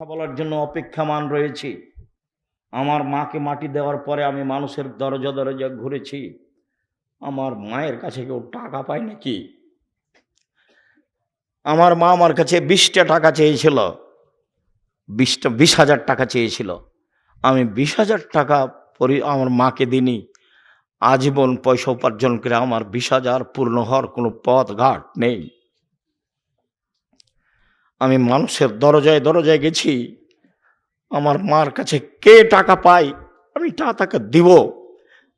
কথা বলার জন্য অপেক্ষামান রয়েছি। আমার মাকে মাটি দেওয়ার পরে আমি মানুষের দরজা দরজা ঘুরেছি। আমার মায়ের কাছে কেউ টাকা পায় নাকি? আমার মা আমার কাছে বিশটা টাকা চেয়েছিল। বিশটা, বিশ হাজার টাকা চেয়েছিল। আমি বিশ হাজার টাকা পরি আমার মাকে দিনি আজীবন পয়সা উপার্জন করে আমার বিশ হাজার পূর্ণ হওয়ার কোনো পথ ঘাট নেই। আমি মানুষের দরজায় দরজায় গেছি। আমার মার কাছে কে টাকা পায়? আমি তা তাকে দিব।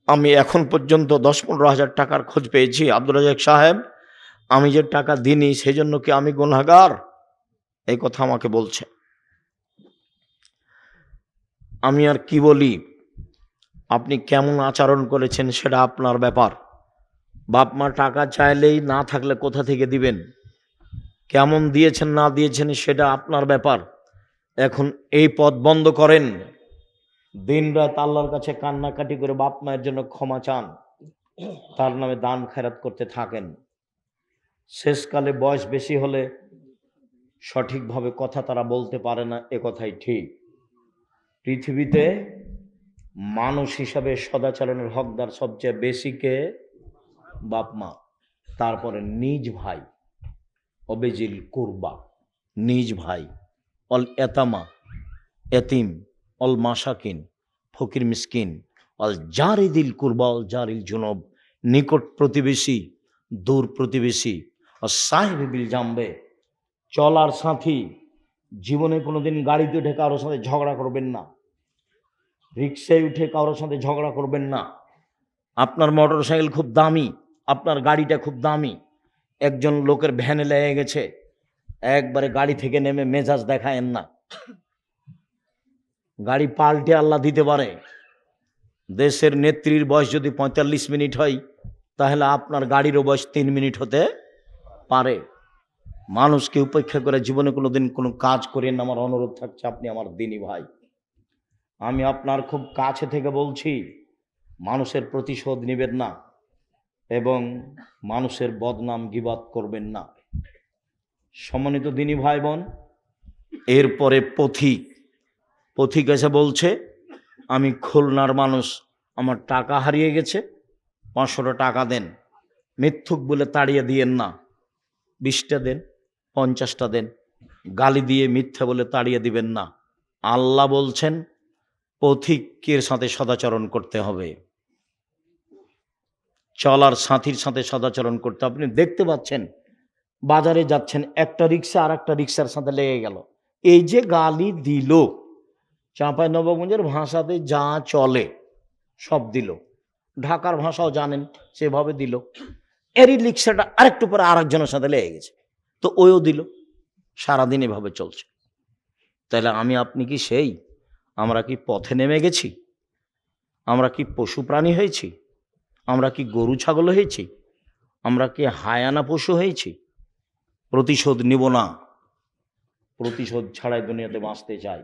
আমি এখন পর্যন্ত দশ পনেরো হাজার টাকার খোঁজ পেয়েছি আব্দুল রাজাক সাহেব। আমি যে টাকা দিইনি সেই জন্য কি আমি গুনাগার এই কথা আমাকে বলছে। আমি আর কি বলি? আপনি কেমন আচরণ করেছেন সেটা আপনার ব্যাপার। বাপ মা টাকা চাইলেই না থাকলে কোথা থেকে দিবেন? কেমন দিয়েছেন, না দিয়েছেন, সেটা আপনার ব্যাপার। এখন এই পথ বন্ধ করেন। দিন রাত আল্লাহর কাছে কান্নাকাটি করে বাপ মায়ের জন্য ক্ষমা চান। তার নামে দান খেরাত করতে থাকেন। শেষকালে বয়স বেশি হলে সঠিকভাবে কথা তারা বলতে পারে না, এ কথাই ঠিক। পৃথিবীতে মানুষ হিসাবে সদাচরণের হকদার সবচেয়ে বেশি কে? বাপ মা। তারপরে নিজ ভাই। অবেজিল কুরবা, নিজ ভাই, অল এতামা, এতিম, অল মাসাকিন ফকির মিসকিন, অল জারিদিল কুরবা, অল জারিল জুনব, নিকট প্রতিবেশী, দূর প্রতিবেশী আর সাহেব বিল জামবে, চলার সাথী, জীবনে কোনোদিন গাড়িতে উঠে কারোর সাথে ঝগড়া করবেন না। রিক্সায় উঠে কারোর সাথে ঝগড়া করবেন না। আপনার মোটর সাইকেল খুব দামি, আপনার গাড়িটা খুব দামি। একজন লোকের ভ্যানে লেগে গেছে। একবারে গাড়ি থেকে নেমে মেজাজ দেখায়েন না। গাড়ি পাল্টে আল্লাহ দিতে পারে। দেশের নেত্রীর বয়স যদি পঁয়তাল্লিশ মিনিট হয়, তাহলে আপনার গাড়িরও বয়স তিন মিনিট হতে পারে। মানুষকে উপেক্ষা করে জীবনে কোনো দিন কোনো কাজ করেন আমার অনুরোধ থাকছে আপনি আমার দিনী ভাই। আমি আপনার খুব কাছে থেকে বলছি, মানুষের প্রতিশোধ নেবেন না। এবং মানুষের বদনাম গিবাদ করবেন না। সম্মানিত দিনী ভাই বোন এরপরে পথিক। পথিক এসে বলছে, আমি খুলনার মানুষ, আমার টাকা হারিয়ে গেছে, পাঁচশোটা টাকা দেন। মিথ্যুক বলে তাড়িয়ে দিয়েন না। বিশটা দেন, পঞ্চাশটা দেন। গালি দিয়ে মিথ্যা বলে তাড়িয়ে দিবেন না। আল্লাহ বলছেন, পথিকের সাথে সদাচরণ করতে হবে। চলার সাথীর সাথে সদাচরণ করতে আপনি দেখতে পাচ্ছেন, বাজারে যাচ্ছেন, একটা রিক্সা আর একটা রিক্সার সাথে লেগে গেল। এই যে গালি দিল চাঁপাই নবগঞ্জের ভাষাতে যা চলে, সব দিল। ঢাকার ভাষাও জানেন, সেভাবে দিল। এরই রিক্সাটা আরেকটু পরে আরেকজনের সাথে লেগে গেছে। তো ওইও দিল। সারাদিন এভাবে চলছে। তাহলে আমি, আপনি কি সেই? আমরা কি পথে নেমে গেছি? আমরা কি পশু প্রাণী হয়েছি? আমরা কি গরু ছাগল হয়েছি? আমরা কি হায়ানা পশু হয়েছি? প্রতিশোধ নিব না। প্রতিশোধ ছাড়াই দুনিয়াতে বাঁচতে চাই।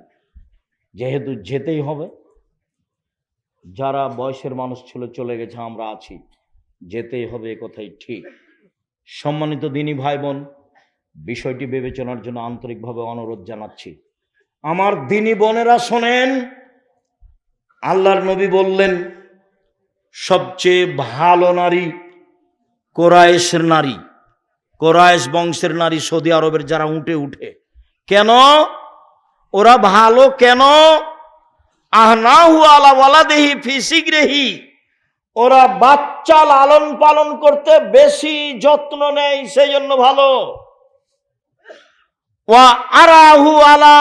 যেহেতু যেতেই হবে। যারা বয়সের মানুষ ছিল, চলে গেছে, আমরা আছি। যেতেই হবে এ কথাই ঠিক। সম্মানিত দিনী ভাই বোন বিষয়টি বিবেচনার জন্য আন্তরিকভাবে অনুরোধ জানাচ্ছি। আমার দিনী বোনেরা শোনেন, আল্লাহর নবী বললেন সবচেয়ে ভালো নারী কোরায়েশের নারী। কোরায়েশ বংশের নারী সৌদি আরবের যারা উঠে উঠে। কেন? ওরা ভালো কেন? আহনাহু আলা ওয়ালাদেহি ফিসিক রেহি ওরা বাচ্চা লালন পালন করতে বেশি যত্ন নেয়, সেই জন্য ভালো। ওয়া আরাহু আলা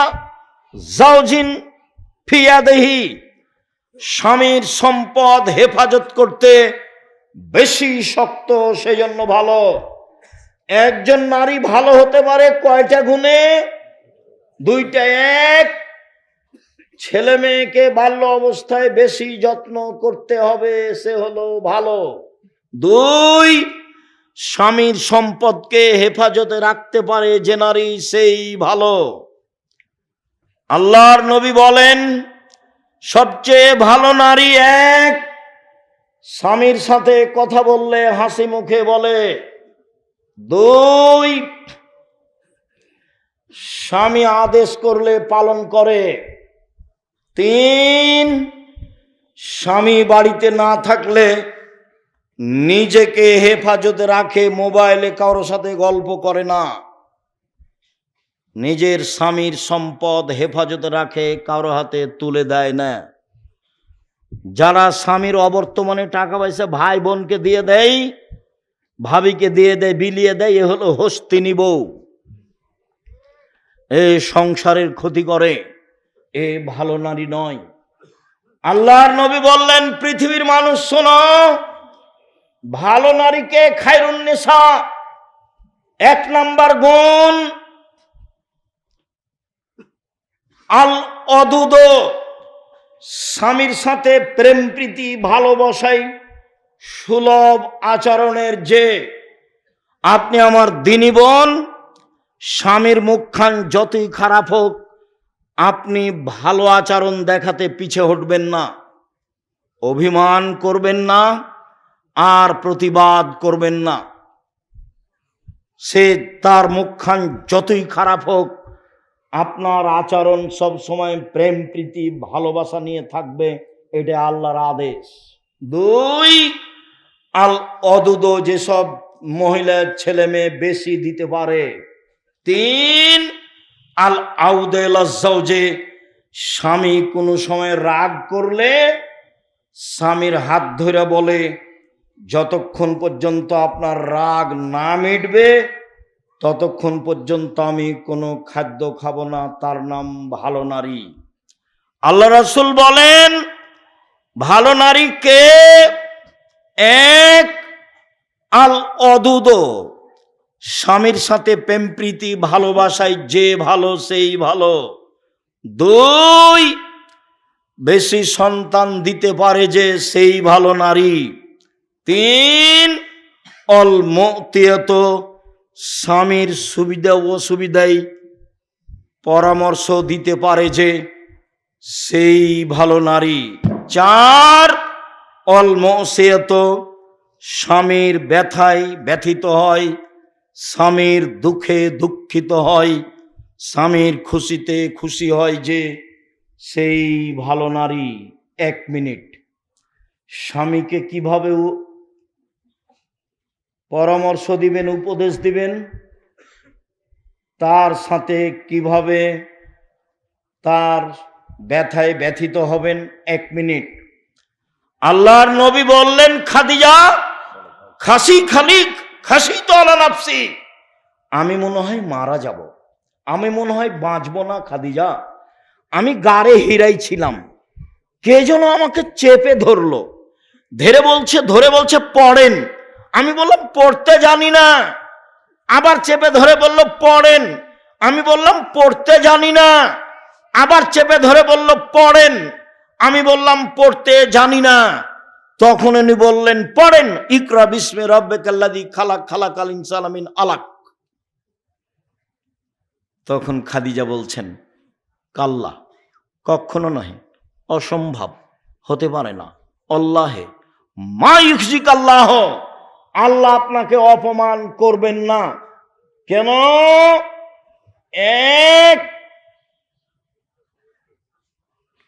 জাউজিন ফিয়াদেহি স্বামীর সম্পদ হেফাজত করতে বেশি শক্ত, সেজন্য ভালো। একজন নারী ভালো হতে পারে কয়টা গুণে? দুইটা এক। ছেলে মেয়েকে বাল্য অবস্থায় বেশি যত্ন করতে হবে, সে হলো ভালো। দুই, স্বামীর সম্পদকে হেফাজতে রাখতে পারে যে নারী সেই ভালো। আল্লাহর নবী বলেন সবচেয়ে ভালো নারী এক। স্বামীর সাথে কথা বললে হাসি মুখে বলে, দুই। স্বামী আদেশ করলে পালন করে। তিন, স্বামী বাড়িতে না থাকলে নিজেকে হেফাজতে রাখে, মোবাইলে কারোর সাথে গল্প করে না। নিজের স্বামীর সম্পদ হেফাজতে রাখে, কারও হাতে তুলে দেয় না। যারা স্বামীর অবর্তমানে টাকা পয়সা ভাই বোনকে দিয়ে দেয়, ভাবিকে দিয়ে দেয়, বিলিয়ে দেয়, এ হলো হস্তিনী বউ। এ সংসারের ক্ষতি করে, এ ভালো নারী নয়। আল্লাহর নবী বললেন, পৃথিবীর মানুষ শোনো, ভালো নারীকে খায়রুন্নেসা এক নাম্বার গুণ আল অদুদ স্বামীর সাথে প্রেম প্রীতি ভালোবাসাই সুলভ আচরণের যে। আপনি আমার দিনী বোন, স্বামীর মুখখান যতই খারাপ হোক, আপনি ভালো আচরণ দেখাতে পিছে হটবেন না। অভিমান করবেন না, আর প্রতিবাদ করবেন না। সে তার মুখখান যতই খারাপ হোক আপনার আচরণ সব সময় প্রেম প্রীতি ভালোবাসা নিয়ে থাকবে এটা আল্লাহর আদেশ। দুই আল অদুদ যেসব মহিলার ছেলে মেয়ে বেশি দিতে পারে। তিন আল আউদে যে স্বামী কোনো সময় রাগ করলে স্বামীর হাত ধরে বলে যতক্ষণ পর্যন্ত আপনার রাগ না মিটবে ততক্ষণ পর্যন্ত আমি কোনো খাদ্য খাব না, তার নাম ভালো নারী। আল্লাহ রসুল বলেন, ভালো নারীকে এক আল অদুদ স্বামীর সাথে প্রেম প্রীতি ভালোবাসায় যে ভালো, সেই ভালো। দুই, বেশি সন্তান দিতে পারে যে সেই ভালো নারী। তিন, অলমতিয়াত স্বামীর সুবিধা ও অসুবিধায় পরামর্শ দিতে পারে যে সেই ভালো নারী। চার, অলমসেয়ত স্বামীর ব্যথায় ব্যথিত হয়, স্বামীর দুঃখে দুঃখিত হয়, স্বামীর খুশিতে খুশি হয় যে সেই ভালো নারী। এক মিনিট। স্বামীকে কীভাবে পরামর্শ দিবেন, উপদেশ দিবেন, তার সাথে কীভাবে তার ব্যথায় ব্যথিত হবেন, এক মিনিট। আল্লাহর নবী বললেন, খাদিজা, খাসি খালিক, খাসি তো নাফসি। আমি মনে হয় মারা যাব। আমি মনে হয় বাঁচব না, খাদিজা। আমি গাড়ে হিরাই ছিলাম। কে যেন আমাকে চেপে ধরলো। ধরে বলছে ধরে বলছে, পড়েন। আমি বললাম, পড়তে জানি না। আবার চেপে ধরে বলল, পড়েন। আমি বললাম, পড়তে জানি না। আবার চেপে ধরে বলল, পড়েন। আমি বললাম, পড়তে জানি না। তখন উনি বললেন, পড়েন। ইকরা বিস্মে রব্বে কাল্লাদি খালাক খালাক আল ইনসালামিন আলাক। তখন খাদিজা বলছেন, কাল্লা, কখনো নহে, অসম্ভব, হতে পারে না। অল্লাহে মা ইউজিক আল্লাহ। আল্লাহ আপনাকে অপমান করবেন না। কেন? এক,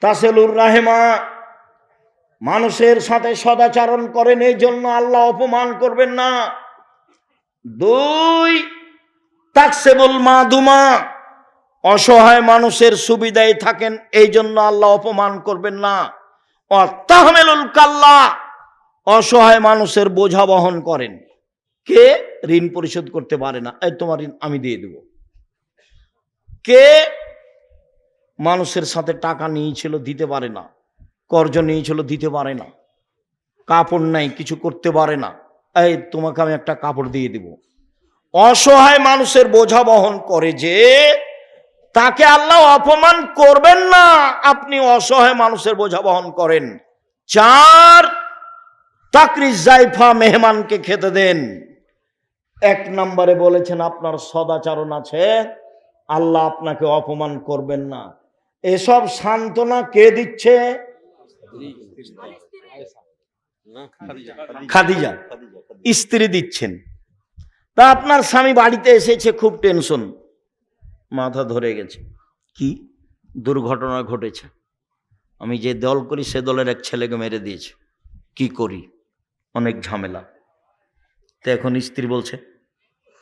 তাসেলুর রাহেমা মানুষের সাথে সদাচরণ করেন, এই জন্য আল্লাহ অপমান করবেন না। দুই, তাকসেবুল মাদুমা, অসহায় মানুষের সুবিধায় থাকেন, এই জন্য আল্লাহ অপমান করবেন না। অত্তাহমেলুল কাল্লা অসহায় মানুষের বোঝা বহন করেন। কে ঋণ পরিশোধ করতে পারে না? এই তোমার ঋণ আমি দিয়ে দেব। কে মানুষের সাথে টাকা নিয়েছিল, দিতে পারে না, কর্জ নিয়েছিল, দিতে পারে না, কাপড় নাই, কিছু করতে পারে না, এই তোমাকে আমি একটা কাপড় দিয়ে দিব। অসহায় মানুষের বোঝা বহন করে যে তাকে আল্লাহ অপমান করবেন না, আপনি অসহায় মানুষের বোঝা বহন করেন। চার তাকরি জাইফা মেহমানকে খেতে দেন। এক নম্বরে বলেছেন, আপনার সদাচরণ আছে, আল্লাহ আপনাকে অপমান করবেন না। এসব সান্ত্বনা কে দিচ্ছে? খাদিজা। স্ত্রী দিচ্ছেন। তা আপনার স্বামী বাড়িতে এসেছে, খুব টেনশন। মাথা ধরে গেছে। কি? দুর্ঘটনা ঘটেছে। আমি যে দল করি, সে দলের এক ছেলেকে মেরে দিয়েছে। কি করি? অনেক ঝামেলা। তো এখন স্ত্রী বলছে,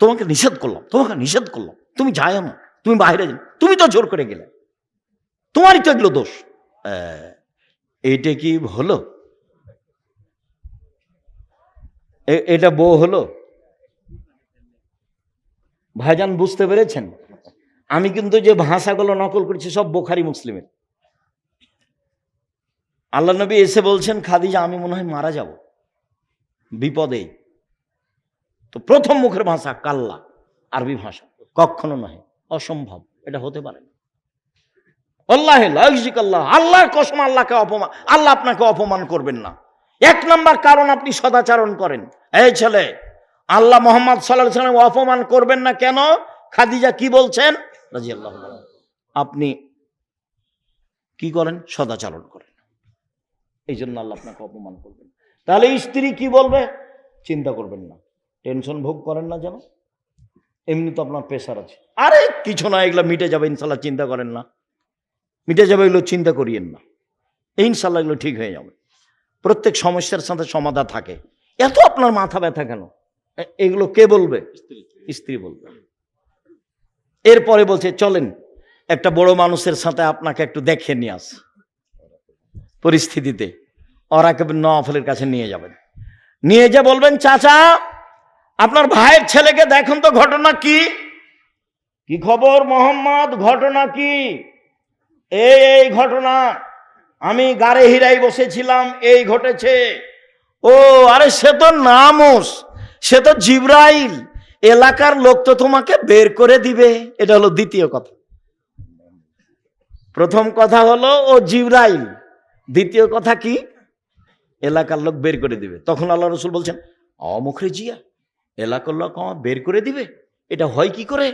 তোমাকে নিষেধ করলাম, তোমাকে নিষেধ করলাম। তুমি যাই না তুমি বাইরে যাও, তুমি তো জোর করে গেলে। তোমারই তো এগুলো দোষ। এইটা কি হলো? এটা বউ হলো? ভাইজান বুঝতে পেরেছেন? আমি কিন্তু যে ভাষাগুলো নকল করছি, সব বোখারি মুসলিমের। আল্লাহ নবী এসে বলছেন, খাদিজা, আমি মনে হয় মারা যাব। বিপদে। তো প্রথম মুখের ভাষা কাল্লা, আরবি ভাষা। কখনো নয় অসম্ভব, এটা হতে পারে আল্লাহ আল্লাহ কসম আল্লাহকে অপমান, আল্লাহ আপনাকে অপমান করবেন না। এক নম্বর কারণ আপনি সদাচারণ করেন। এই ছেলে, আল্লাহ মোহাম্মদ সাল্লাহ সাল্লাম অপমান করবেন না কেন? খাদিজা কি বলছেন? রাজি আল্লাহ আপনি কি করেন? সদাচারণ করেন। এই জন্য আল্লাহ আপনাকে অপমান করবেন তাহলে স্ত্রী কি বলবে? চিন্তা করবেন না। টেনশন ভোগ করেন না যেন। এমনি তো আপনার প্রেশার আছে। আরে কিছু না এগুলো মিটে যাবে ইনশাল্লাহ চিন্তা করেন না। মিটে যাবে এগুলো চিন্তা করিয়েন না। ইনশাল্লাহ এগুলো ঠিক হয়ে যাবে। প্রত্যেক সমস্যার সাথে সমাধান থাকে। এত আপনার মাথা ব্যথা কেন? এগুলো কে বলবে? স্ত্রী বলবে। এরপরে বলছে চলেন একটা বড় মানুষের সাথে আপনাকে একটু দেখে নিয়ে আস। পরিস্থিতিতে। ওরাকে নফলের কাছে নিয়ে যাবেন। নিয়ে যে বলবেন, চাচা, আপনার ভাইয়ের ছেলেকে দেখুন তো ঘটনা কি? কি খবর মোহাম্মদ? ঘটনা কি? এই এই ঘটনা। আমি গাড়ে হিরাই বসেছিলাম, এই ঘটেছে। ও, আরে সে তো নামোস, সে তো জিব্রাইল। এলাকার লোক তো তোমাকে বের করে দিবে। এটা হলো দ্বিতীয় কথা। প্রথম কথা হলো, ও জিব্রাইল। দ্বিতীয় কথা কি? এলাকার লোক বের করে দিবে। তখন আল্লাহ রসুল বলছেন অমুখরে জিয়া, এলাকার লোক আমার বের করে দিবে? এটা হয় কি করে?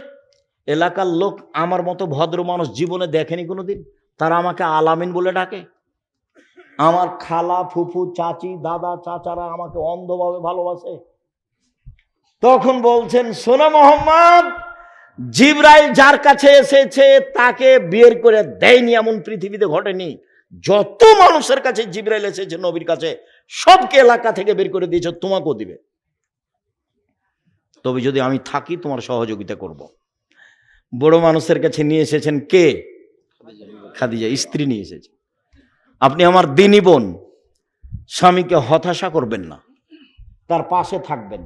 এলাকার লোক আমার মতো ভদ্র মানুষ জীবনে দেখেনি কোনো দিন তারা আমাকে আলামিন বলে ডাকে। আমার খালা, ফুফু, চাচি, দাদা, চাচারা আমাকে অন্ধভাবে ভালোবাসে। তখন বলছেন সোনা মোহাম্মদ, জিব্রাইল যার কাছে এসেছে তাকে বের করে দেয়নি, এমন পৃথিবীতে ঘটেনি। যত মানুষের কাছে জিব্রাইল এসেছে নবীর কাছে, সবকে এলাকা থেকে বের করে দিয়েছে, তোমাকেও দিবে। তবে যদি আমি থাকি, তোমার সহযোগিতা করব। বড় মানুষের কাছে নিয়ে এসেছেন কে? খাদিজা, স্ত্রী নিয়ে এসেছে। আপনি আমার দিনী বোন, স্বামীকে হতাশা করবেন না, তার পাশে থাকবেন।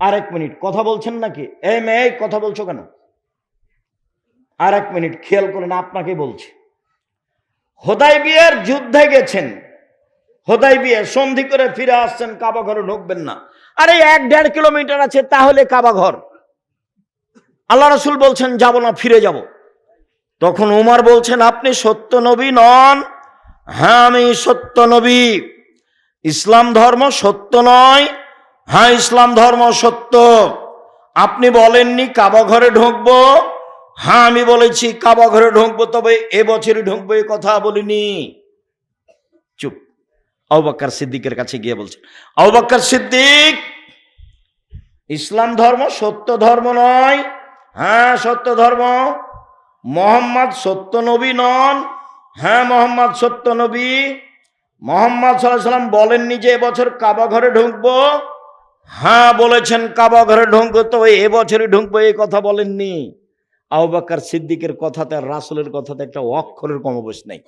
আর এক মিনিট, কথা বলছেন নাকি? এই মেয়ে কথা বলছো কেন? আর এক মিনিট, খেয়াল করেন আপনাকে বলছি। হোদাই বিয়ের যুদ্ধে গেছেন। হোদাই বিয়ে সন্ধি করে ফিরে আসছেন, কাবা ঘরে ঢুকবেন না। আরে এক দেড় কিলোমিটার আছে, তাহলে কাবা ঘর। আল্লাহ রসুল বলছেন, যাব না, ফিরে যাব। তখন উমার বলছেন, আপনি সত্য নবী নন। হ্যাঁ আমি সত্য নবী। ইসলাম ধর্ম সত্য নয়? হ্যাঁ ইসলাম ধর্ম সত্য। আপনি বলেননি, কাবা ঘরে ঢুকবো? হ্যাঁ আমি বলেছি, কাবা ঘরে ঢুকবো, তবে এবছরই ঢুকবো, এ কথা বলিনি। চুপ। আউবাক্কার সিদ্দিকের কাছে গিয়ে বলছে আউবাক্কার সিদ্দিক, ইসলাম ধর্ম সত্য ধর্ম নয়। হ্যাঁ সত্য ধর্ম। মোহাম্মদ সত্য নবী নন। হ্যাঁ মোহাম্মদ সত্য নবী। মোহাম্মদ সাল্লাম বলেননি যে এবছর কাবা ঘরে ঢুকবো। হ্যাঁ বলেছেন, কাবা ঘরে ঢুকবো তো এবছরই ঢুকবো এই কথা বলেননি। আউবাক্কার সিদ্দিকের কথাতে আর রাসুলের কথাতে একটা অক্ষরের কমবেশ নেই।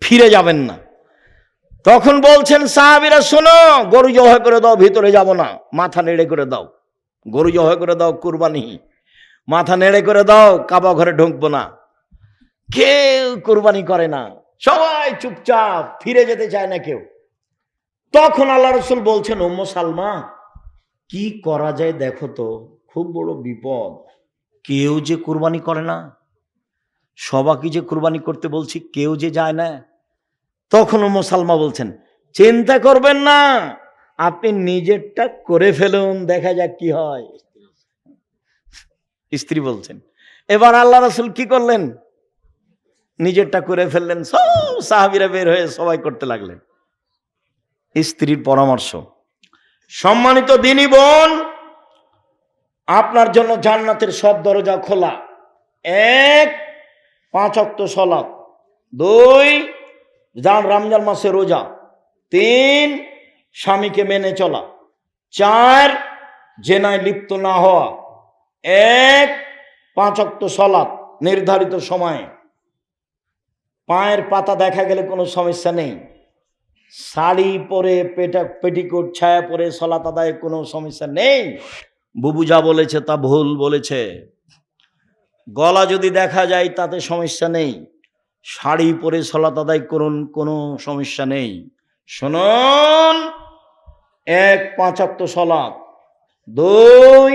ফিরে যাবেন না। তখন বলছেন, সাহাবিরা, শোনো, গরু জবাই করে দাও, ভিতরে যাব না। মাথা নেড়ে করে দাও। গরু জবাই করে দাও, কুরবানি। মাথা নেড়ে করে দাও, কাবা ঘরে ঢুকবো না। কেউ কুরবানি করে না। সবাই চুপচাপ, ফিরে যেতে চায় না কেউ। তখন আল্লাহ রসুল বলছেন ওম্ম সালমা, কি করা যায় দেখো তো। খুব বড় বিপদ। কেউ যে কুরবানি করে না সবাইকে যে কুরবানি করতে বলছি, কেউ যে যায় না, তখনও মুসালমা বলছেন, চিন্তা করবেন না, আপনি নিজেরটা করে ফেলুন, দেখা যাক কি হয়। স্ত্রী বলছেন, এবার আল্লাহ রসুল কি করলেন? নিজেরটা করে ফেললেন, সব সাহাবিরা বের হয়ে সবাই করতে লাগলেন। স্ত্রীর পরামর্শ, সম্মানিত দিনী বোন আপনার জন্য জান্নাতের সব দরজা খোলা। এক, পাঁচ অক্ত সলাপ দুই যান রমজান মাসে রোজা। তিন, স্বামীকে মেনে চলা। চার, জেনায় লিপ্ত না হওয়া। এক, পাঁচ অক্ত সলাপ নির্ধারিত সময়ে। পায়ের পাতা দেখা গেলে কোনো সমস্যা নেই। শাড়ি পরে, পেটা পেটিকোট, ছায়া পরে সলাত আদায় কোনো সমস্যা নেই। বুবু যা বলেছে তা ভুল বলেছে। গলা যদি দেখা যায় তাতে সমস্যা নেই। শাড়ি পরে সলাত আদায় করুন, কোনো সমস্যা নেই। শুনুন, এক পাঁচাত্ত সলাপ দুই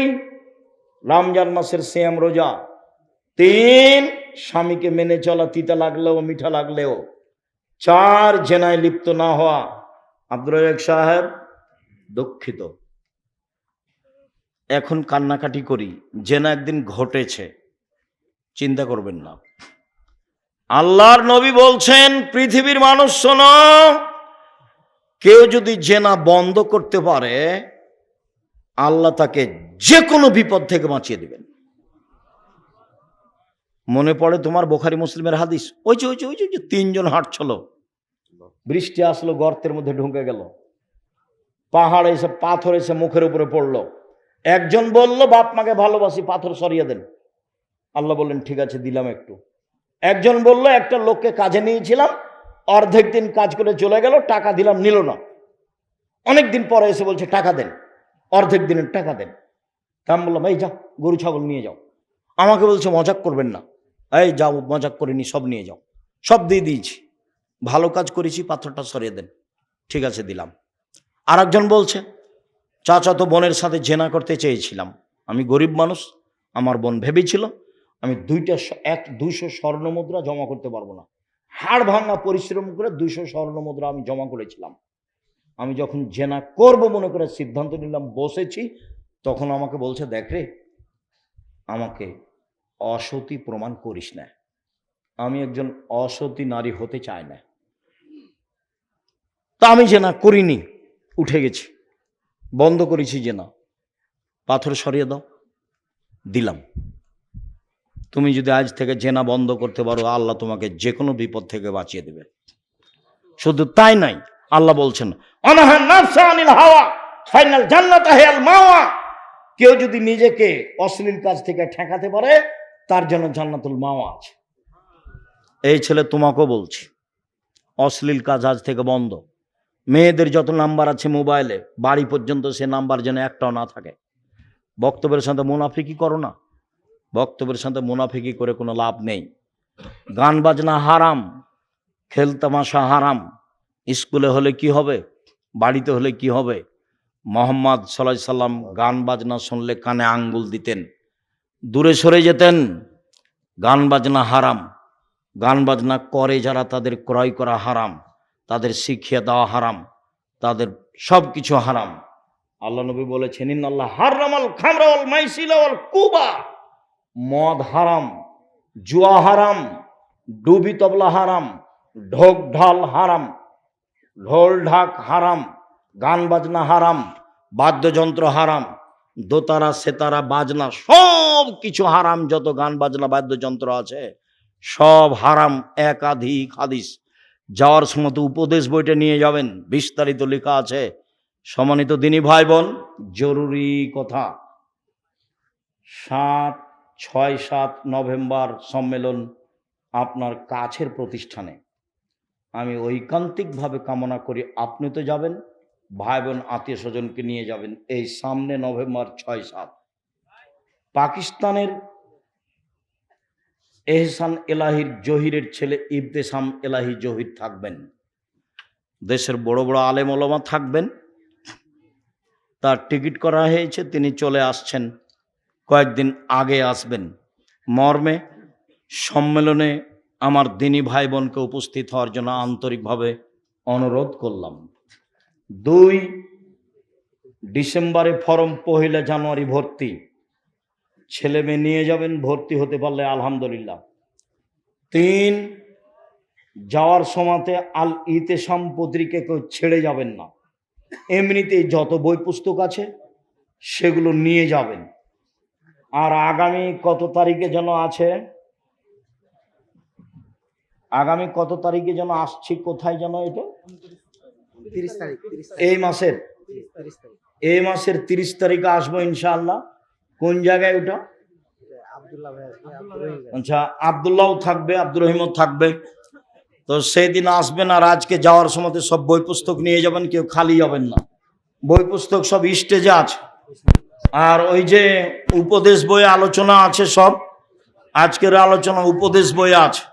রমজান মাসের শ্যাম রোজা, তিন স্বামীকে মেনে চলা তিতা লাগলেও, মিঠা লাগলেও, চার জেনায় লিপ্ত না হওয়া। রাজাক সাহেব দুঃখিত। এখন কান্নাকাটি করি জেনা একদিন ঘটেছে। চিন্তা করবেন না। আল্লাহর নবী বলছেন, পৃথিবীর মানুষ শোনো, কেউ যদি জেনা বন্ধ করতে পারে, আল্লাহ তাকে যে কোনো বিপদ থেকে বাঁচিয়ে দিবেন। মনে পড়ে তোমার বোখারি মুসলিমের হাদিস? যে, ওই যে ওই যে ওই যে, তিনজন হাঁটছিল। বৃষ্টি আসলো, গর্তের মধ্যে ঢুকে গেল। পাহাড় এসে, পাথর এসে মুখের উপরে পড়ল। একজন বলল, বাপ মাকে ভালোবাসি, পাথর সরিয়ে দেন। আল্লাহ বললেন, ঠিক আছে, দিলাম একটু। একজন বলল, একটা লোককে কাজে নিয়েছিলাম, অর্ধেক দিন কাজ করে চলে গেল, টাকা দিলাম, নিল না। অনেক দিন পরে এসে বলছে, টাকা দেন, অর্ধেক দিনের টাকা দেন। তা আমি বললাম, এই যা গরু, ছাগল নিয়ে যাও। আমাকে বলছে, মজাক করবেন না। এই যাও, মজাক করিনি, সব নিয়ে যাও, সব দিয়ে দিয়েছি। ভালো কাজ করেছি, পাথরটা সরিয়ে দেন। ঠিক আছে, দিলাম। আর একজন বলছে চাচাতো বোনের সাথে জেনা করতে চেয়েছিলাম। আমি গরিব মানুষ, আমার বোন ভেবেছিল, আমি দুইটা এক দুইশো স্বর্ণ মুদ্রা জমা করতে পারব না। হাড় ভাঙা পরিশ্রম করে দুইশো স্বর্ণ মুদ্রা আমি জমা করেছিলাম। আমি যখন জেনা করব মনে করে সিদ্ধান্ত নিলাম, বসেছি, তখন আমাকে বলছে, দেখ রে, আমাকে অসতী প্রমাণ করিস না। আমি একজন অসতী নারী হতে চাই না। তা আমি জেনা করিনি, উঠে গেছি। বন্ধ করেছি জেনা পাথর সরিয়ে দাও, দিলাম। তুমি যদি আজ থেকে জেনা বন্ধ করতে পারো, আল্লাহ তোমাকে যে কোনো বিপদ থেকে বাঁচিয়ে দেবে। শুধু তাই নাই, আল্লাহ বলছেন ফাইনাল মাওয়া। কেউ যদি নিজেকে অশ্লীল কাজ থেকে ঠেকাতে পারে, তার জন্য জান্নাতুল মাওয়া আছে। এই ছেলে তোমাকেও বলছি, অশ্লীল কাজ আজ থেকে বন্ধ। মেয়েদের যত নাম্বার আছে মোবাইলে, বাড়ি পর্যন্ত সে নাম্বার যেন একটাও না থাকে। বক্তব্যের সাথে মুনাফিকি করো না। বক্তব্যের সাথে মুনাফিকি করে কোনো লাভ নেই। গান বাজনা হারাম খেলতামাশা হারাম। স্কুলে হলে কি হবে? বাড়িতে হলে কি হবে? মোহাম্মদ সাল্লাহ সাল্লাম গান বাজনা শুনলে কানে আঙ্গুল দিতেন। দূরে সরে যেতেন, গান বাজনা হারাম। গান বাজনা করে যারা তাদের ক্রয় করা হারাম। তাদের শিখিয়ে দেওয়া হারাম, তাদের সব কিছু হারাম। আল্লাহ নবী বলেছেন ইন আল্লাহ হারামাল খামরাওয়াল মাইসিলাওয়াল কুবা। মদ হারাম, জুয়া হারাম, ডুবি তবলা হারাম, ঢোক ঢাল হারাম, ঢোল ঢাক হারাম, গান বাজনা হারাম, বাদ্যযন্ত্র হারাম, দোতারা, সেতারা, বাজনা সব কিছু হারাম, যত গান বাজনা, বাদ্যযন্ত্র আছে, সব হারাম, একাধিক হাদিস। যাওয়ার সময় উপদেশ বইটা নিয়ে যাবেন, বিস্তারিত লেখা আছে। সমানিত দিনী ভাই বোন জরুরি কথা। সাত, ছয়, সাত নভেম্বর সম্মেলন আপনার কাছের প্রতিষ্ঠানে। আমি ঐকান্তিকভাবে কামনা করি আপনি তো যাবেন ভাই বোন আত্মীয় স্বজনকে নিয়ে যাবেন এই সামনে নভেম্বর, ছয়, সাত। পাকিস্তানের এহসান এলাহির জহিরের ছেলে ইবতেসাম এলাহি জহির থাকবেন। দেশের বড় বড় আলেম ওলমা থাকবেন। তার টিকিট করা হয়েছে, তিনি চলে আসছেন। কয়েকদিন আগে আসবেন। মর্মে সম্মেলনে আমার দিনী ভাই বোনকে উপস্থিত হওয়ার জন্য আন্তরিকভাবে অনুরোধ করলাম। দুই ডিসেম্বরে ফরম পহিলা জানুয়ারি ভর্তি। ছেলে মেয়ে নিয়ে যাবেন ভর্তি হতে পারলে আলহামদুলিল্লাহ। তিন যাওয়ার সময়তে আল ইতেসাম পত্রিকা কেউ ছেড়ে যাবেন না। এমনিতেই যত বই পুস্তক আছে সেগুলো নিয়ে যাবেন। আর আগামী কত তারিখে যেন আছে আগামী কত তারিখে যেন আসছি কোথায় যেন এটা? তিরিশ তারিখ এই মাসের এই মাসের তিরিশ তারিখে আসব ইনশাআল্লাহ। কোন জায়গায় ওটা। আচ্ছা আবদুল্লাহ থাকবে আব্দুর রহিমও থাকবে। তো সেই দিন আসবেন আর আজকে যাওয়ার সময় সব বই পুস্তক নিয়ে যাবেন কেউ খালি যাবেন না। বই পুস্তক সব স্টেজে আছে। আর ওই যে উপদেশ বই আলোচনা আছে সব আজকের আলোচনা উপদেশ বই আছে।